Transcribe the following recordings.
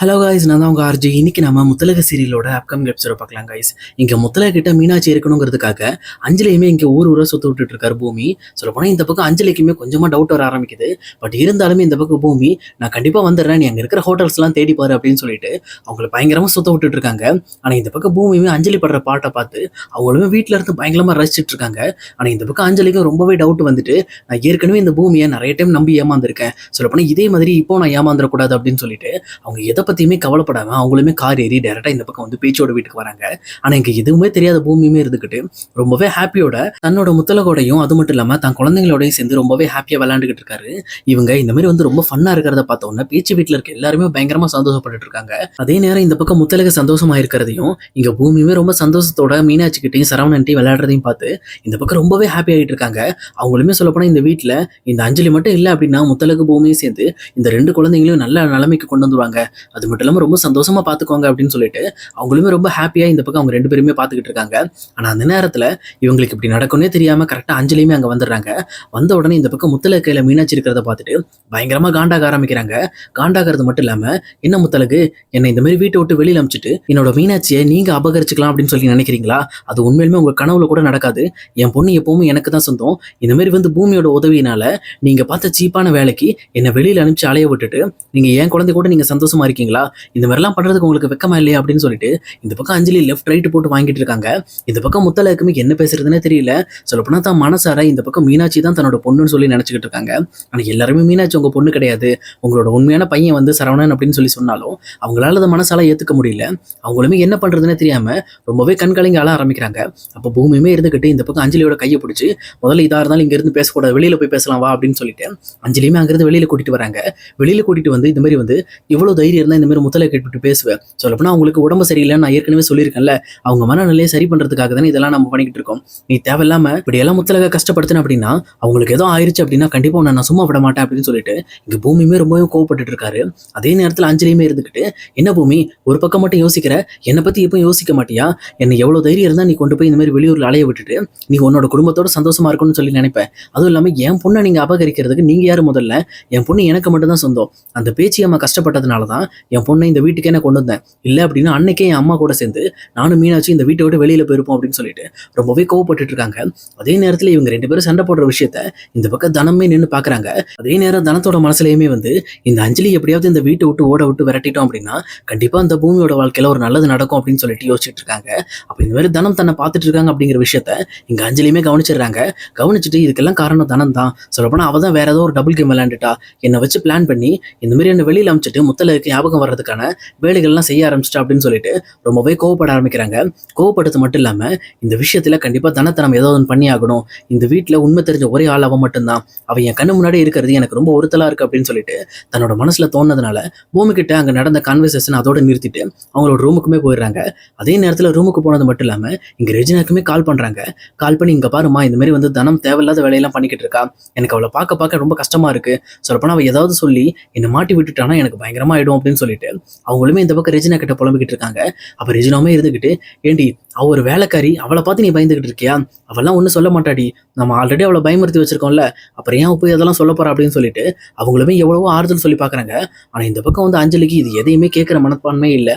Hello guys நான் தான் உங்கள் ஆர்ஜி இன்னைக்கு நம்ம முத்தலக சீரியலோட அப்கமிங் எபிசோட பார்க்கலாம் காய்ஸ் இங்கே முத்தலக கிட்ட மீனாட்சி இருக்கணுங்கிறதுக்காக அஞ்சலியுமே இங்கே ஊர் ஊராக சுத்த விட்டுட்டு இருக்காரு பூமி சொல்ல போனால் இந்த பக்கம் அஞ்சலிக்குமே கொஞ்சமாக டவுட் வர ஆரம்பிக்குது. பட் இருந்தாலுமே இந்த பக்கம் பூமி நான் கண்டிப்பாக வந்துடுறேன். நீ அங்கே இருக்கிற ஹோட்டல்ஸ்லாம் தேடி பாரு அப்படின்னு சொல்லிட்டு அவங்கள பயங்கரமாக சுத்த விட்டுட்டு இருக்காங்க ஆனால் இந்த பக்கம் பூமியுமே அஞ்சலி படுற பாட்டை பார்த்து அவங்களுமே வீட்டில் இருந்து பயங்கரமாக ரசிச்சுட்டு இருக்காங்க ஆனால் இந்த பக்கம் அஞ்சலிக்கும் ரொம்பவே டவுட் வந்துட்டு நான் ஏற்கனவே இந்த பூமியை நிறைய டைம் நம்பி ஏமாந்துருக்கேன். சொல்லப்போனால் இதே மாதிரி இப்போ நான் ஏமாந்துடக்கூடாது அப்படின்னு சொல்லிட்டு அவங்க எதை பற்றியுமே கவலைப்படாம அவங்களுமே கார் ஏறி டேரெக்டாக இந்த பக்கம் வந்து பேச்சோட வீட்டுக்கு வராங்க. ஆனால் இங்கே எதுவுமே தெரியாத பூமியுமே இருந்துக்கிட்டு ரொம்பவே ஹாப்பியோட தன்னோட முத்தலகோடையும் அது மட்டும் இல்லாமல் தன் குழந்தைங்களோடையும் சேர்ந்து ரொம்பவே ஹாப்பியாக விளாண்டுக்கிட்டு இருக்காரு. இவங்க இந்த மாதிரி வந்து ரொம்ப ஃபன்னாக இருக்கிறத பார்த்தோன்னா பேச்சு வீட்டில் இருக்க எல்லாருமே பயங்கரமாக சந்தோஷப்பட்டு இருக்காங்க. அதே நேரம் இந்த பக்கம் முத்தலக சந்தோஷமா இருக்கிறதையும் இங்கே பூமியுமே ரொம்ப சந்தோஷத்தோட மீனாட்சிக்கிட்டையும் சரவணன்ட்டையும் விளையாடுறதையும் பார்த்து இந்த பக்கம் ரொம்பவே ஹாப்பி ஆகிட்டு இருக்காங்க. அவங்களுமே சொல்லப்போனால் இந்த வீட்டில் இந்த அஞ்சலி மட்டும் இல்லை அப்படின்னா முத்தலகு பூமியும் சேர்ந்து இந்த ரெண்டு குழந்தைங்களையும் நல்ல நிலைமைக்கு கொண்டு வந்துருவாங்க. அது மட்டும் இல்லாமல் ரொம்ப சந்தோஷமா பார்த்துக்கோங்க அப்படின்னு சொல்லிட்டு அவங்களுமே ரொம்ப ஹாப்பியாக இந்த பக்கம் அவங்க ரெண்டு பேருமே பார்த்துக்கிட்டு இருக்காங்க. ஆனால் அந்த நேரத்தில் இவங்களுக்கு இப்படி நடக்கும்னே தெரியாமல் கரெக்டாக அஞ்சலியுமே அங்கே வந்துடுறாங்க. வந்த உடனே இந்த பக்கம் முத்தலை கையில் மீனாட்சி இருக்கிறத பார்த்துட்டு பயங்கரமாக காண்டாக ஆரம்பிக்கிறாங்க. காண்டாகிறது மட்டும் இல்லாமல் என்ன முத்தலகு என்னை இந்த மாதிரி வீட்டை விட்டு வெளியில் அமிச்சிட்டு என்னோட மீனாட்சியை நீங்கள் அபகரிச்சுக்கலாம் அப்படின்னு சொல்லி நினைக்கிறீங்களா? அது உண்மையிலுமே உங்கள் கனவுல கூட நடக்காது. என் பொண்ணு எப்பவுமே எனக்கு தான் சொந்தம். இந்த மாதிரி வந்து பூமியோட உதவியினால நீங்கள் பார்த்த சீப்பான வேலைக்கு என்னை வெளியில் அனுப்பிச்சு அலைய விட்டுட்டு நீங்கள் என் குழந்தை கூட நீங்கள் சந்தோஷமா பார்த்தீங்களா இந்த மாதிரிலாம் பண்ணுறதுக்கு உங்களுக்கு வெக்கமா இல்லையா அப்படின்னு சொல்லிட்டு இந்த பக்கம் அஞ்சலி லெஃப்ட் ரைட் போட்டு வாங்கிட்டு இருக்காங்க. இந்த பக்கம் முத்தலக்குமே என்ன பேசுறதுன்னே தெரியல. சொல்லப்போனால் தான் மனசார இந்த பக்கம் மீனாட்சி தான் தன்னோட பொண்ணுன்னு சொல்லி நினச்சிக்கிட்டு இருக்காங்க. ஆனால் எல்லாருமே மீனாட்சி உங்கள் பொண்ணு கிடையாது. உங்களோட உண்மையான பையன் வந்து சரவணன் அப்படின்னு சொல்லி சொன்னாலும் அவங்களால அதை மனசால ஏற்றுக்க முடியல. அவங்களுமே என்ன பண்ணுறதுன்னே தெரியாமல் ரொம்பவே கண்கலங்கி ஆள ஆரம்பிக்கிறாங்க. அப்போ பூமியுமே இருந்துக்கிட்டு இந்த பக்கம் அஞ்சலியோட கையை பிடிச்சி முதல்ல இதாக இருந்தாலும் இங்கேருந்து பேசக்கூடாது வெளியில் போய் பேசலாம் வா அப்படின்னு சொல்லிட்டு அஞ்சலியுமே அங்கேருந்து வெளியில் கூட்டிட்டு வராங்க. வெளியில் கூட்டிட்டு வந்து இந்த மாதிரி வந்து இவ்வளோ தைரியம் இருந்தால் இந்த மாதிரி முத்தலை கேட்டுவிட்டு பேசுவேன். சொல்லப்போனால் அவங்களுக்கு உடம்பு சரியில்லைன்னு நான் ஏற்கனவே சொல்லியிருக்கேன்ல. அவங்க மனநிலையை சரி பண்ணுறதுக்காக தானே இதெல்லாம் நம்ம பண்ணிக்கிட்டு இருக்கோம். நீ தேவையில்லாம இப்படி எல்லாம் முத்தலக கஷ்டப்படுத்தின அப்படின்னா அவங்களுக்கு ஏதோ ஆயிருச்சு அப்படின்னா கண்டிப்பாக உன்னை நான் சும்மா விட மாட்டேன் அப்படின்னு சொல்லிட்டு இங்கே பூமியுமே ரொம்பவும் கோவப்பட்டு இருக்காரு. அதே நேரத்தில் அஞ்சலியுமே இருந்துக்கிட்டு என்ன பூமி ஒரு பக்கம் மட்டும் யோசிக்கிற என்னை பற்றி எப்பவும் யோசிக்க மாட்டியா? என்னை எவ்வளோ தைரியம் இருந்தால் நீ கொண்டு போய் இந்த மாதிரி வெளியூரில் அலைய விட்டுட்டு நீ உன்னோட குடும்பத்தோட சந்தோஷமா இருக்கணும்னு சொல்லி நினைப்பேன். அதுவும் இல்லாமல் என் பொண்ணை நீங்கள் அபகரிக்கிறதுக்கு நீங்கள் யார் முதல்ல? என் பொண்ணு எனக்கு மட்டும்தான் சொந்தம். அந்த பேச்சு அம்மா கஷ்டப்பட்டதுனால தான் என் பொண்ணை இந்த வீட்டுக்கே நான் கொண்டு வந்தேன்? இல்லை அப்படின்னா அன்னைக்கே என் அம்மா கூட சேர்ந்து நானும் மீனாட்சி இந்த வீட்டை விட்டு வெளியில் போயிருப்போம் அப்படின்னு சொல்லிட்டு ரொம்பவே கோவப்பட்டுட்டு இருக்காங்க அதே நேரத்தில் இவங்க ரெண்டு பேரும் சண்டை போடுற விஷயத்த இந்த பக்கம் தனமே நின்று பார்க்குறாங்க அதே நேரம் தனத்தோட மனசுலையுமே வந்து இந்த அஞ்சலி எப்படியாவது இந்த வீட்டை விட்டு ஓட விட்டு விரட்டிட்டோம் அப்படின்னா கண்டிப்பாக அந்த பூமியோட வாழ்க்கையில் ஒரு நல்லது நடக்கும் அப்படின்னு சொல்லிட்டு யோசிச்சுட்டு இருக்காங்க அப்போ இந்த மாதிரி தனம் தன்னை பார்த்துட்டு இருக்காங்க அப்படிங்கிற விஷயத்த இங்கே அஞ்சலியுமே கவனிச்சிடுறாங்க. கவனிச்சுட்டு இதுக்கெல்லாம் காரணம் தனம் தான் சொல்லப்போனால் அவள் தான் வேற ஏதோ ஒரு டபுள் கேம் விளையாண்டுட்டா. என்னை வச்சு பிளான் பண்ணி இந்த மாதிரி என்னை வெளியில் அமிச்சிட்டு முத்தலுக்கு ஞாபகம் வர்றதுக்கான வேலைகள்லாம் செய்ய ஆரம்பிச்சிட்டா அப்படின்னு சொல்லிட்டு ரொம்பவே கோவப்பட ஆரம்பிக்கிறாங்க. கோவப்படுறது மட்டும் இல்லாமல் இந்த விஷயத்தில் கண்டிப்பாக தனத்தனம் ஏதோ ஒன்று பண்ணி ஆகணும். இந்த வீட்டில் உண்மை தெரிஞ்ச ஒரே ஆள் அவன் மட்டும்தான். அவன் என் கண்ணு முன்னாடி இருக்கிறது எனக்கு ரொம்ப ஒருத்தலா இருக்கு அப்படின்னு சொல்லிட்டு தன்னோட மனசுல தோணுனதுனால பூமி கிட்ட அங்க நடந்த கான்வர்சேஷன் அதோட நிறுத்திட்டு அவங்களோட ரூமுக்குமே போயிடுறாங்க. அதே நேரத்துல ரூமுக்கு போனது மட்டும் இல்லாமல் இங்க ரெஜினாக்குமே கால் பண்றாங்க. கால் பண்ணி இங்க பாருமா இந்த மாதிரி வந்து தனம் தேவையில்லாத வேலையெல்லாம் பண்ணிக்கிட்டு இருக்கா. எனக்கு அவளை பார்க்க பார்க்க ரொம்ப கஷ்டமா இருக்கு. சொல்லப்போனா அவள் ஏதாவது சொல்லி என்னை மாட்டி விட்டுட்டானா எனக்கு பயங்கரமாக ஆகிடும் அப்படின்னு சொல்லிட்டு அவங்களுமே இந்த பக்கம் ரெஜினா கிட்ட புலம்பிக்கிட்டு இருக்காங்க. அப்ப ரெஜினாவுமே இருந்துகிட்டு ஏண்டி அவ ஒரு வேலைக்காரி அவளை பார்த்து நீ பயந்துகிட்டு இருக்கியா? அவெல்லாம் ஒன்றும் சொல்ல மாட்டாடி. நம்ம ஆல்ரெடி அவளை பயமுறுத்தி வச்சிருக்கோம்ல. அப்புறம் ஏன் போய் அதெல்லாம் சொல்ல போறா? அப்படின்னு சொல்லிட்டு அவங்களுமே எவ்வளவோ ஆறுதல் சொல்லி பார்க்குறாங்க. ஆனா இந்த பக்கம் வந்து அஞ்சலிக்கு இது எதையுமே கேட்குற மனப்பான்மை இல்லை.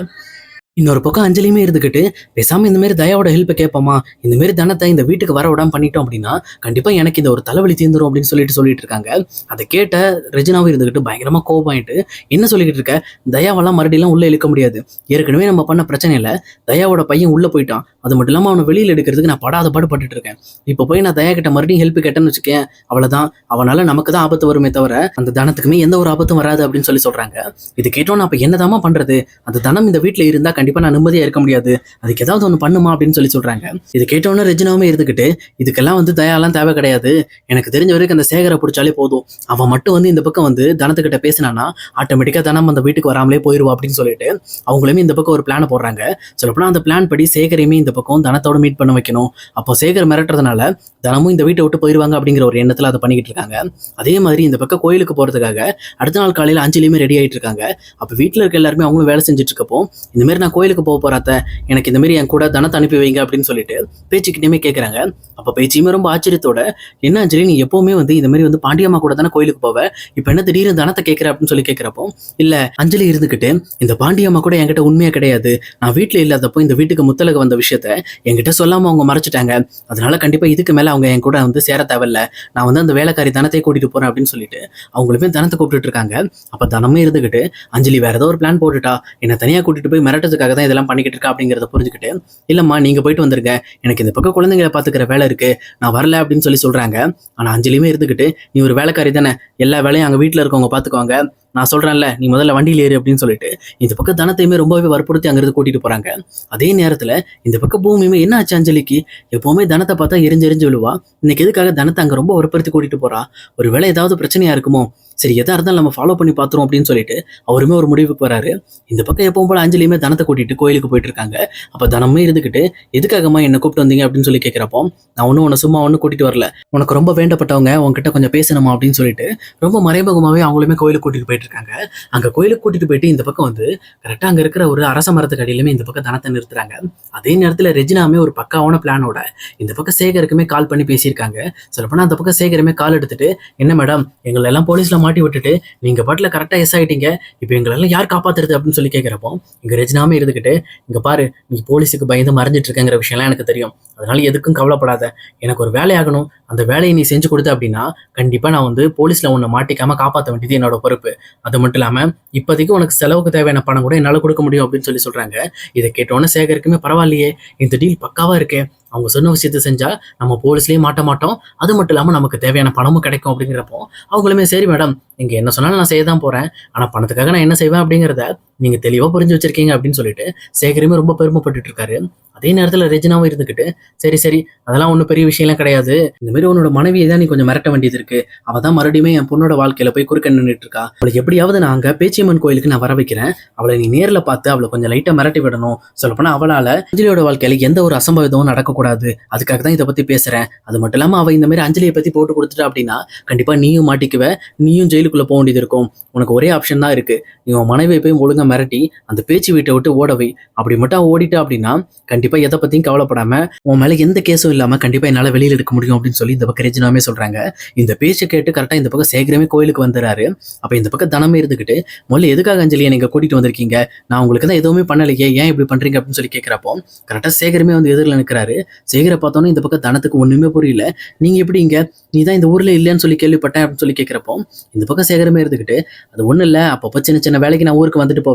இன்னொரு பக்கம் அஞ்சலியுமே இருந்துக்கிட்டு பேசாமல் இந்த மாதிரி தயாவோட ஹெல்ப்பை கேட்போமா இந்த மாதிரி தனத்தை இந்த வீட்டுக்கு வர விடாம பண்ணிட்டோம் அப்படின்னா கண்டிப்பா எனக்கு இந்த ஒரு தலைவலி தீர்ந்துரும் அப்படின்னு சொல்லிட்டு சொல்லிட்டு இருக்காங்க. அதை கேட்ட ரெஜினாவும் இருந்துக்கிட்டு பயங்கரமா கோவமாயிட்டு என்ன சொல்லிக்கிட்டு இருக்க? தயாவெல்லாம் மறுபடியெல்லாம் உள்ளே இழுக்க முடியாது. ஏற்கனவே நம்ம பண்ண பிரச்சனையில் தயாவோட பையன் உள்ள போயிட்டான். அது மட்டும் இல்லாமல் அவனை வெளியில எடுக்கிறதுக்கு நான் படாத பாடு பட்டுட்டு இருக்கேன். இப்போ போய் நான் தயா கிட்ட மறுபடியும் ஹெல்ப் கேட்டேன்னு வச்சுக்கேன் அவ்வளோதான் அவனால நமக்கு தான் ஆபத்து வருமே தவிர அந்த தனத்துக்குமே எந்த ஒரு ஆபத்தும் வராது அப்படின்னு சொல்லி சொல்றாங்க. இது கேட்டோன்னு அப்ப என்னதாம்மா பண்றது? அந்த தனம் இந்த வீட்டில் இருந்தா கண்டிப்பாக நான் நிம்மதியாக இருக்க முடியாது. அதுக்கு ஏதாவது ஒன்று பண்ணுமா அப்படின்னு சொல்லி சொல்கிறாங்க இது கேட்டவொன்னே ரெஜினாவுமே இருந்துக்கிட்டு இதுக்கெல்லாம் வந்து தயாலாம் தேவை கிடையாது. எனக்கு தெரிஞ்ச வரைக்கும் அந்த சேகரை பிடிச்சாலே போதும். அவன் மட்டும் வந்து இந்த பக்கம் வந்து தனத்துக்கிட்ட பேசினானா ஆட்டோமேட்டிக்காக தனம் அந்த வீட்டுக்கு வராமலே போயிடுவா அப்படின்னு சொல்லிட்டு அவங்களுமே இந்த பக்கம் ஒரு பிளானை போடுறாங்க. சொல்லப்போனால் அந்த பிளான் படி சேகரையுமே இந்த பக்கம் தனத்தோட மீட் பண்ண வைக்கணும். அப்போ சேகர் மிரட்டுறதுனால தனமும் இந்த வீட்டை விட்டு போயிடுவாங்க அப்படிங்கிற ஒரு எண்ணத்தில் அதை பண்ணிக்கிட்டு இருக்காங்க. அதே மாதிரி இந்த பக்கம் கோயிலுக்கு போகிறதுக்காக அடுத்த நாள் காலையில் அஞ்சலியுமே ரெடி ஆகிட்டு இருக்காங்க. அப்போ வீட்டில் இருக்க எல்லாருமே அவங்களும் வேலை செஞ்சுட்டு இருக்கப்போ இந்த மாதிரி நான் நான் கோயிலுக்கு போக போறாத்த எனக்கு இந்த மாதிரி என் கூட தனத்தை அனுப்பி வைங்க அப்படின்னு சொல்லிட்டு பேச்சுக்கிட்டேயுமே கேட்குறாங்க அப்போ பேச்சியுமே ரொம்ப ஆச்சரியத்தோட என்ன அஞ்சலி நீ எப்போவுமே வந்து இந்த மாதிரி வந்து பாண்டியம்மா கூட தானே கோயிலுக்கு போவ? இப்போ என்ன திடீர்னு தனத்தை கேட்குற அப்படின்னு சொல்லி கேட்குறப்போ இல்ல அஞ்சலி இருந்துக்கிட்டு இந்த பாண்டியம்மா கூட என்கிட்ட உண்மையா கிடையாது. நான் வீட்டில் இல்லாதப்போ இந்த வீட்டுக்கு முத்தலக வந்த விஷயத்த என்கிட்ட சொல்லாம அவங்க மறைச்சிட்டாங்க. அதனால கண்டிப்பா இதுக்கு மேல அவங்க என் கூட வந்து சேர தேவையில்ல. நான் வந்து அந்த வேலைக்காரி தனத்தை கூட்டிட்டு போறேன் அப்படின்னு சொல்லிட்டு அவங்களுமே தனத்தை கூப்பிட்டுட்டு இருக்காங்க. அப்ப தனமே இருந்துகிட்டு அஞ்சலி வேற ஏதோ ஒரு பிளான் போட்டுட்டா. என்னை தனியா கூட்டிட்டு போய் மிரட்டதுக்கு தான் இதெல்லாம் பண்ணிக்கிட்டு இருக்கா அப்படிங்கிறத புரிஞ்சுக்கிட்டு இல்லைம்மா நீங்கள் போயிட்டு வந்துருங்க. எனக்கு இந்த பக்கம் குழந்தைங்களை பார்த்துக்கிற வேலை இருக்குது நான் வரல அப்படின்னு சொல்லி சொல்கிறாங்க ஆனால் அஞ்சலியுமே இருந்துக்கிட்டு நீ ஒரு வேலைக்காரி தானே. எல்லா வேலையும் அங்கே வீட்டில் இருக்கவங்க பார்த்துக்குவாங்க. நான் சொல்றேன்ல நீ முதல்ல வண்டியில் ஏறு அப்படின்னு சொல்லிட்டு இந்த பக்கம் தனத்தையுமே ரொம்பவே வற்புறுத்தி அங்கிருந்து கூட்டிட்டு போறாங்க. அதே நேரத்துல இந்த பக்கம் பூமியுமே என்ன ஆச்சு அஞ்சலிக்கு? எப்பவுமே தனத்தை பார்த்தா எரிஞ்சு எரிஞ்சு விழுவா. இன்னைக்கு எதுக்காக தனத்தை அங்க ரொம்ப வற்புறுத்தி கூட்டிட்டு போறா? ஒருவேளை ஏதாவது பிரச்சனையா இருக்குமோ? சரி எதா இருந்தாலும் நம்ம ஃபாலோ பண்ணி பார்த்துருவோம் அப்படின்னு சொல்லிட்டு அவருமே ஒரு முடிவுக்கு வராரு. இந்த பக்கம் எப்பவும் போல அஞ்சலியுமே தனத்தை கூட்டிட்டு கோயிலுக்கு போயிட்டு இருக்காங்க. அப்போ தனமே இருந்துகிட்டு எதுக்காகம்மா என்ன கூப்பிட்டு வந்தீங்க அப்படின்னு சொல்லி கேட்குறப்போ நான் ஒன்றும் உன்னை சும்மா ஒன்றும் கூட்டிட்டு வரல. உனக்கு ரொம்ப வேண்டப்பட்டவங்க உன்கிட்ட கொஞ்சம் பேசணுமா அப்படின்னு சொல்லிட்டு ரொம்ப மறைமுகமாகவே அவங்களுமே கோயிலுக்கு கூட்டிட்டு போயிட்டு இருக்காங்க அங்க கோயிலுக்கு கூட்டிட்டு போயிட்டு இந்த பக்கம் வந்து கரெக்டா அங்க இருக்கிற ஒரு அரச மரத்துக்கு அடியிலுமே இந்த பக்கம் தனத்தை நிறுத்துறாங்க. அதே நேரத்துல ரெஜினாமே ஒரு பக்காவான பிளானோட இந்த பக்கம் சேகருக்குமே கால் பண்ணி பேசியிருக்காங்க. சொல்லப்போனா அந்த பக்கம் சேகருமே கால் எடுத்துட்டு என்ன மேடம் எங்களை எல்லாம் போலீஸ்ல மாட்டி விட்டுட்டு நீங்க பாட்டுல கரெக்டா எஸ் ஆயிட்டீங்க. இப்போ எங்களெல்லாம் யார் காப்பாத்துறது? அப்படின்னு சொல்லி கேட்கிறப்போ இங்க ரெஜினாமே இருந்துகிட்டு இங்க பாரு நீ போலீஸுக்கு பயந்து மறைஞ்சிட்டு இருக்கங்கிற விஷயம்லாம் எனக்கு தெரியும். அதனால எதுக்கும் கவலைப்படாத. எனக்கு ஒரு வேலையாகணும் அந்த வேலையை நீ செஞ்சு கொடுத்த அப்படின்னா கண்டிப்பா நான் வந்து போலீஸ்ல உன்னை மாட்டிக்காம காப்பாற்ற வேண்டியது என்னோட பொறுப்பு. அது மட்டும் இல்லாமல் இப்போதைக்கு உனக்கு செலவுக்கு தேவையான பணம் கூட என்னால் கொடுக்க முடியும் அப்படின்னு சொல்லி சொல்றாங்க. இதை கேட்டோன்னே சேகருக்குமே பரவாயில்லையே இந்த டீல் பக்காவாக இருக்கே. அவங்க சொன்ன விஷயத்த செஞ்சால் நம்ம போலீஸ்லேயே மாட்ட மாட்டோம். அது மட்டும் இல்லாமல் நமக்கு தேவையான பணமும் கிடைக்கும் அப்படிங்கிறப்போ அவங்களுமே சரி மேடம் நீங்கள் என்ன சொன்னாலும் நான் செய்ய தான் போறேன். ஆனால் பணத்துக்காக நான் என்ன செய்வேன் அப்படிங்கிறத நீங்க தெளிவா புரிஞ்சு வச்சிருக்கீங்க அப்படின்னு சொல்லிட்டு சேகரமே ரொம்ப பெருமைப்பட்டுட்டு இருக்காரு. அதே நேரத்துல ரெஜினாவும் இருந்துகிட்டு சரி சரி அதெல்லாம் ஒன்றும் பெரிய விஷயம்லாம் கிடையாது. இந்த மாதிரி உன்னோட மனைவியை தான் நீ கொஞ்சம் மிரட்ட வேண்டியது இருக்கு. அவதான் மறுபடியும் என் பொண்ணோட வாழ்க்கையில போய் குறுக்க நின்றுட்டு இருக்கா. அவளை எப்படியாவது நான் பேச்சியம்மன் கோயிலுக்கு நான் வர வைக்கிறேன். அவளை நீ நேர்ல பார்த்து அவளை கொஞ்சம் லைட்டா மிரட்டி விடணும். சொல்லப்போனா அவளால அஞ்சலியோட வாழ்க்கையில எந்த ஒரு அசம்பவிதமும் நடக்கக்கூடாது. அதுக்காக தான் இதை பத்தி பேசுறேன். அது மட்டும் இல்லாம அவ இந்த மாதிரி அஞ்சலியை பத்தி போட்டு கொடுத்துட்டா அப்படின்னா கண்டிப்பா நீயும் மாட்டிக்குவ. நீயும் ஜெயிலுக்குள்ள போக வேண்டியது இருக்கும். உனக்கு ஒரே ஆப்ஷன் தான் இருக்கு. நீ உன் மனைவியை போய் ஒழுங்கா மிரட்டி அந்த பேச்சு வீட்டை விட்டு ஓடவை அப்படி மட்டும் ஓடிட்டா அப்படின்னா கண்டிப்பா எதை பத்தியும் கவலைப்படாம உன் மேல எந்த கேஸும் இல்லாம கண்டிப்பா என்னால வெளியில எடுக்க முடியும் அப்படின்னு சொல்லி இந்த பக்கம் ரெஜினாமே சொல்றாங்க. இந்த பேச்சை கேட்டு கரெக்டா இந்த பக்கம் சேகரமே கோயிலுக்கு வந்துறாரு அப்ப இந்த பக்கம் தனமே இருந்துகிட்டு முதல்ல எதுக்காக அஞ்சலியை நீங்க கூட்டிட்டு வந்திருக்கீங்க? நான் உங்களுக்கு தான் எதுவுமே பண்ணலையே ஏன் இப்படி பண்றீங்க? அப்படின்னு சொல்லி கேட்கிறப்போ கரெக்டா சேகரமே வந்து எதிரில் நிற்கிறாரு சேகரை பார்த்தோன்னே இந்த பக்கம் தனத்துக்கு ஒண்ணுமே புரியல. நீங்க எப்படி இங்க? நீ தான் இந்த ஊர்ல இல்லைன்னு சொல்லி கேள்விப்பட்டேன் அப்படின்னு சொல்லி கேட்கிறப்போ இந்த பக்கம் சேகரமே இருந்துகிட்டு அது ஒண்ணு இல்ல. அப்பப்போ சின்ன சின்ன வேலைக்கு நான் ஊருக்கு வந்துட்டு போவேன்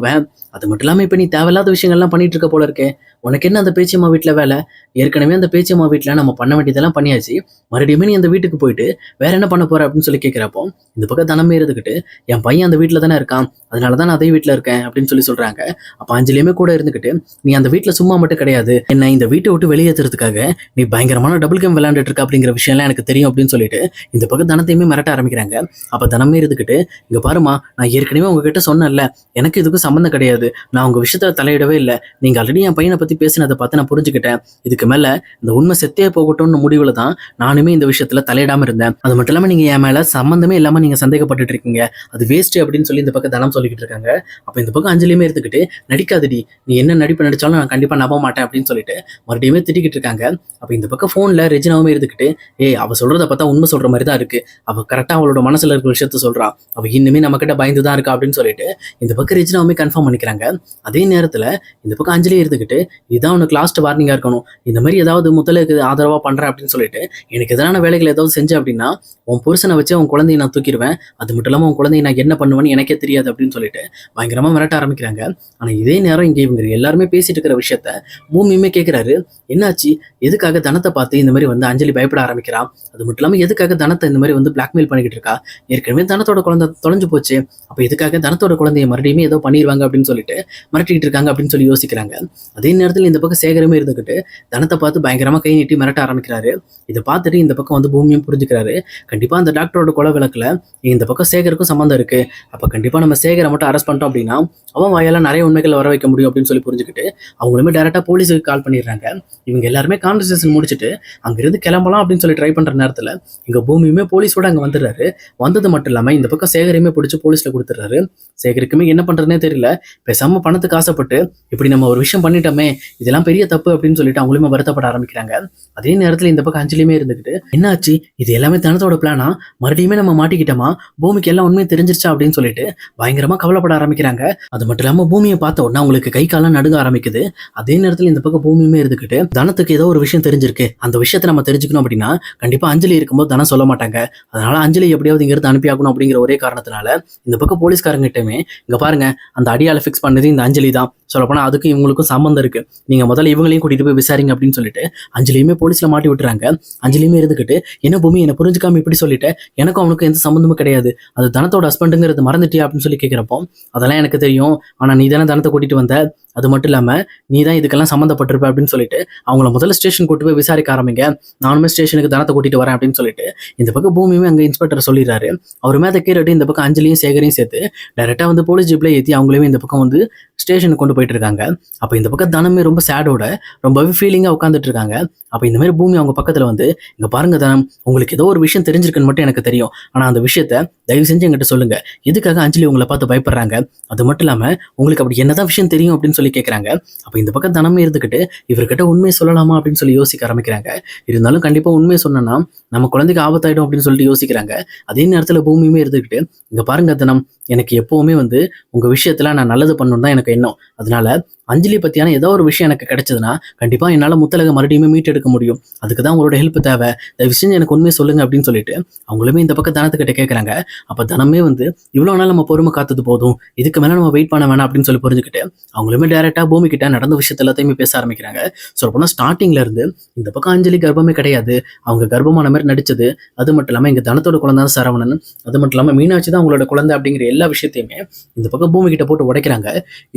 அது மட்டும் இல்லாம இப்ப நீ தேவையில்லாத விஷயங்கள்லாம் பண்ணிட்டு இருக்க போல இருக்கே. உனக்கு என்ன அந்த பேச்சியம்மா வீட்டில் வேலை? ஏற்கனவே அந்த பேச்சியம்மா வீட்டுல நம்ம பண்ண வேண்டியதெல்லாம் பண்ணியாச்சு. மறுபடியுமே நீ அந்த வீட்டுக்கு போயிட்டு வேற என்ன பண்ண போற அப்படின்னு சொல்லி கேட்கிறப்போ இந்த பக்கம் தனமே இருந்துகிட்டு என் பையன் அந்த வீட்டுல தானே இருக்கான். அதனால தான் நான் அதே வீட்டுல இருக்கேன். அப்படின்னு சொல்லி சொல்றாங்க. அப்ப அஞ்சலியுமே கூட இருந்துகிட்டு நீ அந்த வீட்டுல சும்மா மட்டும் கிடையாது. என்ன இந்த வீட்டை விட்டு வெளியேற்றுறதுக்காக நீ பயங்கரமான டபுள் கேம் விளையாண்டுட்டு இருக்க அப்படிங்கிற விஷயம்லாம் எனக்கு தெரியும். அப்படின்னு சொல்லிட்டு இந்த பக்கம் தனத்தையுமே மிரட்ட ஆரம்பிக்கிறாங்க. அப்ப தனமே இருந்துகிட்டு இங்க பாருமா நான் ஏற்கனவே உங்ககிட்ட சொன்னேன்ல எனக்கு இதுக்கு சம்மந்தம் கிடையாது. நான் உங்கள் விஷயத்தில் தலையிடவே இல்லை. நீங்கள் ஆல்ரெடி என் பையனை பற்றி பேசினதை பார்த்து நான் புரிஞ்சுக்கிட்டேன். இதுக்கு மேலே இந்த உண்மை செத்தே போகட்டும்னு முடிவில் தான் நானுமே இந்த விஷயத்தில் தலையிடாமல் இருந்தேன். அது மட்டும் இல்லாமல் நீங்கள் என் மேலே சம்மந்தமே இல்லாமல் நீங்கள் சந்தேகப்பட்டுட்டு இருக்கீங்க. அது வேஸ்ட் அப்படின்னு சொல்லி இந்த பக்கம் தனம் சொல்லிக்கிட்டு இருக்காங்க. அப்போ இந்த பக்கம் அஞ்சலியுமே எடுத்துக்கிட்டு நடிக்காதடி. நீ என்ன நடிப்பு நடிச்சாலும் நான் கண்டிப்பாக நம்ப மாட்டேன் அப்படின்னு சொல்லிட்டு மறுபடியுமே திட்டிக்கிட்டு இருக்காங்க. அப்போ இந்த பக்கம் ஃபோனில் ரெஜினாவுமே இருந்துக்கிட்டு ஏய் அவ சொல்கிறத பார்த்தா உண்மை சொல்கிற மாதிரி தான் இருக்கு. அவள் கரெக்டாக அவளோட மனசில் இருக்கிற விஷயத்த சொல்கிறான் அவள் இன்னுமே நம்மக்கிட்ட பயந்து தான் இருக்கா? அப்படின்னு சொல்லிட்டு இந்த பக்கம் ரெஜினாவுமே கன்ஃபார்ம் பண்ணிக்கிறாங்க. அதே நேரத்துல இந்த பக்கம் அஞ்சலி இருந்துக்கிட்டு இதான் உனக்கு லாஸ்ட் வார்னிங்கா இருக்கணும். இந்த மாதிரி ஏதாவது முதலுக்கு ஆதரவா பண்ணுறேன் அப்படின்னு சொல்லிட்டு எனக்கு எதிரான வேலைகள் ஏதாவது செஞ்ச அப்படின்னா உன் புருஷனை வச்சு உன் குழந்தைய நான் தூக்கிடுவேன். அது மட்டும் இல்லாம உன் குழந்தைய நான் என்ன பண்ணுவேன்னு எனக்கே தெரியாது அப்படின்னு சொல்லிட்டு பயங்கரமா மிரட்ட ஆரம்பிக்கிறாங்க. ஆனா இதே நேரம் இங்க இவங்க எல்லாருமே பேசிட்டு இருக்கிற விஷயத்த பூமியுமே கேட்குறாரு என்னாச்சு? எதுக்காக தனத்தை பார்த்து இந்த மாதிரி வந்து அஞ்சலி பயப்பட ஆரம்பிக்கிறா? அது மட்டும் இல்லாம எதுக்காக தனத்தை இந்த மாதிரி வந்து பிளாக்மெயில் பண்ணிக்கிட்டு இருக்கா? ஏற்கனவே தனத்தோட குழந்தை தொலைஞ்சு போச்சு. அப்போ எதுக்காக தனத்தோட குழந்தைய மறுபடியும் ஏதோ பண்ணிடுவாங்க அப்படின்னு சொல்லிட்டு மிரட்டிட்டு இருக்காங்க அப்படின்னு சொல்லி யோசிக்கிறாங்க. அதே நேரத்தில் இந்த பக்கம் சேகரமே இருந்துக்கிட்டு தனத்தை பார்த்து பயங்கரமா கை நீட்டி மிரட்ட ஆரம்பிக்கிறாரு. இதை பார்த்துட்டு இந்த பக்கம் வந்து பூமியும் புரிஞ்சுக்கிறாரு. கண்டிப்பா அந்த டாக்டரோட கொலை விளக்கில் இந்த பக்கம் சேகருக்கும் சம்மந்தம் இருக்கு. அப்ப கண்டிப்பா நம்ம சேகரை மட்டும் அரெஸ்ட் பண்ணிட்டோம் அப்படின்னா அவன் வாயால் நிறைய உண்மைகள் வர வைக்க முடியும் அப்படின்னு சொல்லி புரிஞ்சுக்கிட்டு அவங்களுமே டேரெக்டாக போலீஸுக்கு கால் பண்ணிடுறாங்க. இவங்க எல்லாருமே கான்வர்சேஷன் முடிச்சுட்டு அங்கிருந்து கிளம்பலாம் அப்படின்னு சொல்லி ட்ரை பண்ற நேரத்துல இங்க பூமியுமே போலீஸோட அங்க வந்துடுறாரு. வந்தது மட்டும் இல்லாம இந்த பக்கம் சேகரையுமே பிடிச்சி போலீஸ்ல கொடுத்துட்றாரு. சேகருக்குமே என்ன பண்ணுறதுனே தெரியல. பேசாம பணத்துக்கு ஆசைப்பட்டு இப்படி நம்ம ஒரு விஷயம் பண்ணிட்டோமே இதெல்லாம் பெரிய தப்பு அப்படின்னு சொல்லிட்டு அவங்களுமே வருத்தப்பட ஆரம்பிக்கிறாங்க. அதே நேரத்துல இந்த பக்கம் அஞ்சலியுமே இருந்துக்கிட்டு என்னாச்சு? இது எல்லாமே தனத்தோட பிளானா மறுபடியுமே நம்ம மாட்டிக்கிட்டோமா? பூமிக்கு எல்லாம் உண்மையை தெரிஞ்சிருச்சா? அப்படின்னு சொல்லிட்டு பயங்கரமா கவலைப்பட ஆரம்பிக்கிறாங்க. அது மட்டும் இல்லாம பூமியை பார்த்த உடனே அவங்களுக்கு கை காலம் நடுங்க ஆரம்பிக்குது. அதே நேரத்துல இந்த பக்கம் பூமியுமே இருந்துக்கிட்டு தனத்துக்கு ஏதோ ஒரு விஷயம் தெரிஞ்சிருக்கு. அந்த விஷயத்தை நம்ம தெரிஞ்சுக்கணும் அப்படின்னா கண்டிப்பா அஞ்சலி இருக்கும்போது தனம் சொல்ல மாட்டாங்க. அதனால அஞ்சலி எப்படியாவது இங்கிருந்து அனுப்பி ஆகணும் அப்படிங்கிற ஒரே காரணத்தினால இந்த பக்கம் போலீஸ்காரங்கிட்டமே இங்க பாருங்க அந்த அடியால ஃபிக்ஸ் பண்ணது இந்த அஞ்சலி தான். சொல்லப்போனால் அதுக்கும் இவங்களுக்கும் சம்மந்தம் இருக்குது நீங்கள் முதல்ல இவங்களையும் கூட்டிகிட்டு போய் விசாரிங்க அப்படின்னு சொல்லிட்டு அஞ்சலியுமே போலீஸில் மாட்டி விட்டுறாங்க. அஞ்சலியுமே இருந்துக்கிட்டு என்ன பூமி என்ன புரிஞ்சுக்காம இப்படி சொல்லிட்டு எனக்கும் அவனுக்கும் எந்த சம்மந்தமும் கிடையாது. அது தனத்தோட ஹஸ்பண்டுங்கிறது மறந்துட்டியா அப்படின்னு சொல்லி கேட்கிறப்போ அதெல்லாம் எனக்கு தெரியும். ஆனால் நீ தானே தனத்தை கூட்டிகிட்டு வந்த? அது மட்டும் இல்லாம நீ தான் இதுக்கெல்லாம் சம்மந்தப்பட்டிருப்ப அப்படின்னு சொல்லிட்டு அவங்கள முதல்ல ஸ்டேஷன் கூட்டு போய் விசாரிக்க ஆரம்பிங்க. நானுமே ஸ்டேஷனுக்கு தனத்தை கூட்டிட்டு வரேன் அப்படின்னு சொல்லிட்டு இந்த பக்கம் பூமியுமே அங்க இன்ஸ்பெக்டர் சொல்லிடுறாரு. அவருமே அதை கீழே இந்த பக்கம் அஞ்சலியும் சேகரையும் சேர்த்து டைரக்டா வந்து போலீஸ் ஜீப்ல ஏத்தி அவங்களையும் இந்த பக்கம் வந்து ஸ்டேஷனுக்கு கொண்டு போயிட்டு இருக்காங்க. அப்போ இந்த பக்கம் தனமே ரொம்ப சேடோட ரொம்பவே ஃபீலிங்காக உட்காந்துட்டு இருக்காங்க. அப்போ இந்த மாதிரி பூமி அவங்க பக்கத்தில் வந்து இங்கே பாருங்க தனம் உங்களுக்கு ஏதோ ஒரு விஷயம் தெரிஞ்சிருக்குன்னு மட்டும் எனக்கு தெரியும். ஆனால் அந்த விஷயத்த தயவு செஞ்சு என்கிட்ட சொல்லுங்க. எதுக்காக அஞ்சலி உங்களை பார்த்து பயப்படுறாங்க? அது மட்டும் இல்லாமல் உங்களுக்கு அப்படி என்னதான் விஷயம் தெரியும்? அப்படின்னு சொல்லி கேட்குறாங்க அப்போ இந்த பக்கம் தனமே இருந்துக்கிட்டு இவர்கிட்ட உண்மையை சொல்லலாமா அப்படின்னு சொல்லி யோசிக்க ஆரம்பிக்கிறாங்க. இருந்தாலும் கண்டிப்பாக உண்மையை சொன்னோன்னா நம்ம குழந்தைக்கு ஆபத்தாயிடும் அப்படின்னு சொல்லிட்டு யோசிக்கிறாங்க. அதே நேரத்தில் பூமியுமே இருந்துக்கிட்டு இங்கே பாருங்க தனம் எனக்கு எப்பவுமே வந்து உங்க விஷயத்துல நான் நல்லது பண்ணணும் தான் எனக்கு எண்ணம். அதனால அஞ்சலி பற்றியான ஏதோ ஒரு விஷயம் எனக்கு கிடைச்சதுன்னா கண்டிப்பாக என்னால் முத்தலகை மறுபடியுமே மீட்டெடுக்க முடியும். அதுக்கு தான் உங்களோட ஹெல்ப் தேவை. தயவு செஞ்சு எனக்கு உண்மையை சொல்லுங்க அப்படின்னு சொல்லிட்டு அவங்களுமே இந்த பக்கம் தனத்துக்கிட்ட கேட்குறாங்க அப்போ தனமே வந்து இவ்வளோ நாள் நம்ம பொறுமை காத்தது போதும். இதுக்கு மேலே நம்ம வெயிட் பண்ண வேணாம் அப்படின்னு சொல்லி புரிஞ்சுக்கிட்டு அவங்களுமே டேரெக்டாக பூமிக்கிட்ட நடந்த விஷயத்த எல்லாத்தையுமே பேச ஆரம்பிக்கிறாங்க. சொல்ல போனால் ஸ்டார்டிங்ல இருந்து இந்த பக்கம் அஞ்சலி கர்ப்பமே கிடையாது. அவங்க கர்ப்பமான மாதிரி நடிச்சது. அது மட்டும் இல்லாமல் எங்கள் தனத்தோட குழந்தை தான் சரவணன். அது மட்டும் இல்லாமல் மீனாட்சி தான் அவங்களோட குழந்தை அப்படிங்கிற எல்லா விஷயத்தையுமே இந்த பக்கம் பூமிக்கிட்ட போட்டு உடைக்கிறாங்க.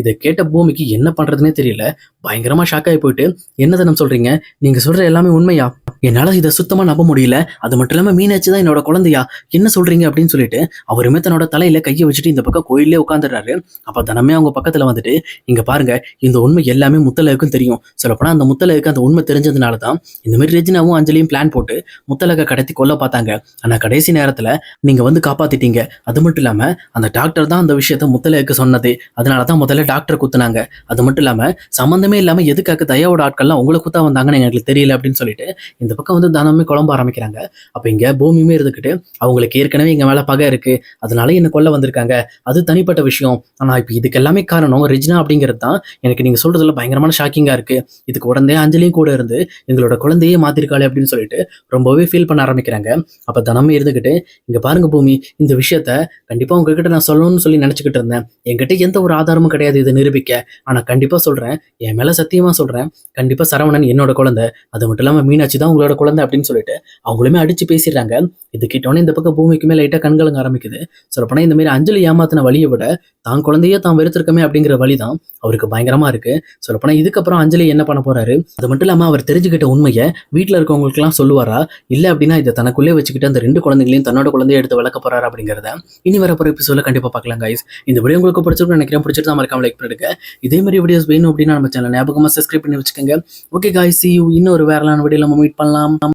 இதை கேட்ட பூமிக்கு என்ன பண்ணுறதுனே தெரியல. பயங்கரமா ஷாக் ஆகி போயிட்டு என்ன தனம் சொல்றீங்க? நீங்க சொல்ற எல்லாமே உண்மையா? என்னால இதை சுத்தமாக நம்ப முடியல. அது மட்டும் இல்லாமல் மீனாட்சி தான் என்னோட குழந்தையா? என்ன சொல்றீங்க அப்படின்னு சொல்லிட்டு அவருமே தன்னோட தலையில கையை வச்சுட்டு இந்த பக்கம் கோயிலே உட்காந்துடுறாரு அப்போ தனமே அவங்க பக்கத்துல வந்துட்டு இங்க பாருங்க இந்த உண்மை எல்லாமே முத்தலகுக்கும் தெரியும். சொல்லப்போனால் அந்த முத்தலகுக்கு அந்த உண்மை தெரிஞ்சதுனால தான் இந்த மாதிரி ரெஜினாவும் அஞ்சலியும் பிளான் போட்டு முத்தலகை கடத்தி கொல்ல பார்த்தாங்க. ஆனா கடைசி நேரத்துல நீங்க வந்து காப்பாத்திட்டீங்க. அது மட்டும் இல்லாம அந்த டாக்டர் தான் அந்த விஷயத்த முத்தலகுக்கு சொன்னது. அதனால தான் முதல்ல டாக்டர் குத்துனாங்க. அது மட்டும் இல்லாம சம்மந்தமே இல்லாமல் எதுக்காக தயாவோட ஆட்கள்லாம் உங்களை குத்தா வந்தாங்கன்னு எங்களுக்கு தெரியல அப்படின்னு சொல்லிட்டு இந்த இந்த பக்கம் வந்து தனமே குழம்ப ஆரம்பிக்கிறாங்க. அப்ப இங்க பூமியுமே இருந்துக்கிட்டு அவங்களுக்கு ஏற்கனவே இங்க மேல பகை இருக்கு. அதனால என்ன கொல்ல வந்திருக்காங்க? அது தனிப்பட்ட விஷயம். ஆனால் இப்போ இதுக்கு எல்லாமே காரணம் ரிஜினா அப்படிங்கிறது தான். எனக்கு நீங்க சொல்றதுல பயங்கரமான ஷாக்கிங்கா இருக்கு. இதுக்கு உடனே அஞ்சலியும் கூட இருந்து எங்களோட குழந்தையே மாத்திருக்காளே அப்படின்னு சொல்லிட்டு ரொம்பவே ஃபீல் பண்ண ஆரம்பிக்கிறாங்க. அப்ப தனமே இருந்துக்கிட்டு இங்க பாருங்க பூமி இந்த விஷயத்த கண்டிப்பா உங்ககிட்ட நான் சொல்லணும்னு சொல்லி நினச்சிக்கிட்டு இருந்தேன். என்கிட்ட எந்த ஒரு ஆதாரமும் கிடையாது இதை நிரூபிக்க. ஆனா கண்டிப்பா சொல்றேன். என் மேல சத்தியமா சொல்றேன். கண்டிப்பா சரவணன் என்னோட குழந்தை. அது மட்டும் இல்லாம மீனாட்சி தான் உங்களோட குழந்தை அப்படின்னு சொல்லிட்டு அவங்களுமே அடிச்சு பேசிடுறாங்க. இது கேட்டோன்னே இந்த பக்கம் பூமிக்குமே லைட்டா கண்கலங்க ஆரம்பிக்குது. சொல்லப்போனால் இந்த மாதிரி அஞ்சலி ஏமாத்தின வழியை விட தான் குழந்தையே தான் வெறுத்திருக்கமே அப்படிங்கிற வழி தான் அவருக்கு பயங்கரமா இருக்கு. சொல்லப்போனா இதுக்கப்புறம் அஞ்சலி என்ன பண்ண போறாரு? அது மட்டும் இல்லாம அவர் தெரிஞ்சுக்கிட்ட உண்மையை வீட்டில் இருக்கவங்களுக்குலாம் சொல்லுவாரா? இல்ல அப்படின்னா இதை தனக்குள்ளே வச்சுக்கிட்டு அந்த ரெண்டு குழந்தைகளையும் தன்னோட குழந்தைய எடுத்து வளர்க்க போறாரு அப்படிங்கிறத இனி வர போற எபிசோட கண்டிப்பா பார்க்கலாம் கைஸ் இந்த வீடியோ உங்களுக்கு பிடிச்சிருக்கும் நினைக்கிறேன். பிடிச்சிருந்தா மறக்காம லைக் பண்ணிடுங்க. இதே மாதிரி வீடியோஸ் வேணும் அப்படின்னா நம்ம சேனல் ஞாபகமா சப்ஸ்கிரைப் பண்ணி வச்சுக்கோங்க. ஓகே காய்ஸ் சி இன்னொரு வேறலான வீடியோ நம்ம மீட் பண்ணலாம். জানলাম